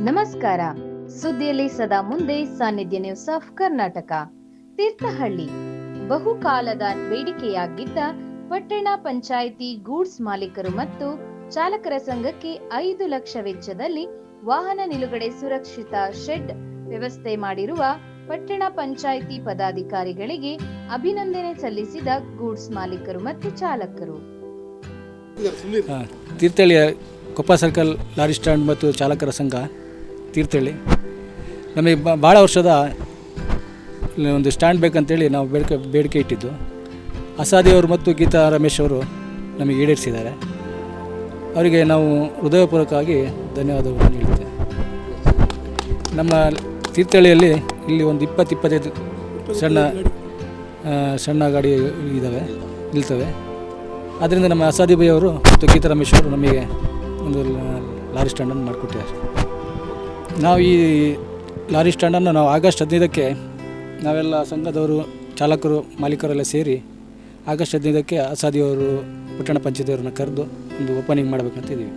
ನಮಸ್ಕಾರ. ಸುದ್ದಿಯಲ್ಲಿ ಸದಾ ಮುಂದೆ ಸಾನ್ನಿಧ್ಯ ನ್ಯೂಸ್ ಆಫ್ ಕರ್ನಾಟಕ. ತೀರ್ಥಹಳ್ಳಿ. ಬಹುಕಾಲದ ಬೇಡಿಕೆಯಾಗಿದ್ದ ಪಟ್ಟಣ ಪಂಚಾಯಿತಿ ಗೂಡ್ಸ್ ಮಾಲೀಕರು ಮತ್ತು ಚಾಲಕರ ಸಂಘಕ್ಕೆ ಐದು ಲಕ್ಷ ವೆಚ್ಚದಲ್ಲಿ ವಾಹನ ನಿಲುಗಡೆ ಸುರಕ್ಷಿತ ಶೆಡ್ ವ್ಯವಸ್ಥೆ ಮಾಡಿರುವ ಪಟ್ಟಣ ಪಂಚಾಯಿತಿ ಪದಾಧಿಕಾರಿಗಳಿಗೆ ಅಭಿನಂದನೆ ಸಲ್ಲಿಸಿದ ಗೂಡ್ಸ್ ಮಾಲೀಕರು ಮತ್ತು ಚಾಲಕರು. ತೀರ್ಥಹಳ್ಳಿಯ ಕೊಪ್ಪ ಸರ್ಕಲ್ ಲಾರಿ ಸ್ಟ್ಯಾಂಡ್ ಮತ್ತು ಚಾಲಕರ ಸಂಘ ತೀರ್ಥಹಳ್ಳಿ. ನಮಗೆ ಭಾಳ ವರ್ಷದ ಒಂದು ಸ್ಟ್ಯಾಂಡ್ ಬೇಕಂತೇಳಿ ನಾವು ಬೇಡಿಕೆ ಬೇಡಿಕೆ ಇಟ್ಟಿದ್ದು. ಅಸಾದಿಯವರು ಮತ್ತು ಗೀತಾ ರಮೇಶ್ ಅವರು ನಮಗೆ ಈಡೇರಿಸಿದ್ದಾರೆ. ಅವರಿಗೆ ನಾವು ಹೃದಯಪೂರ್ವಕವಾಗಿ ಧನ್ಯವಾದಗಳನ್ನು ನೀಡುತ್ತೇವೆ. ನಮ್ಮ ತೀರ್ಥಹಳ್ಳಿಯಲ್ಲಿ ಇಲ್ಲಿ ಒಂದು ಇಪ್ಪತ್ತು ಇಪ್ಪತ್ತೈದು ಸಣ್ಣ ಸಣ್ಣ ಗಾಡಿ ಇದ್ದಾವೆ ನಿಲ್ತವೆ. ಆದ್ದರಿಂದ ನಮ್ಮ ಅಸಾದಿ ಬೈ ಅವರು ಮತ್ತು ಗೀತಾ ರಮೇಶ್ ಅವರು ನಮಗೆ ಒಂದು ಲಾರಿ ಸ್ಟ್ಯಾಂಡನ್ನು ಮಾಡಿಕೊಟ್ಟಿದ್ದಾರೆ. ನಾವು ಈ ಲಾರಿ ಸ್ಟ್ಯಾಂಡನ್ನು ನಾವು ಆಗಸ್ಟ್ ಹದಿನೈದಕ್ಕೆ ನಾವೆಲ್ಲ ಸಂಘದವರು, ಚಾಲಕರು, ಮಾಲೀಕರೆಲ್ಲ ಸೇರಿ ಆಗಸ್ಟ್ ಹದಿನೈದಕ್ಕೆ ಅಸಾದಿಯವರು ಪಟ್ಟಣ ಪಂಚಾಯತಿಯವ್ರನ್ನ ಕರೆದು ಒಂದು ಓಪನಿಂಗ್ ಮಾಡಬೇಕಂತ ಇದ್ದೀವಿ.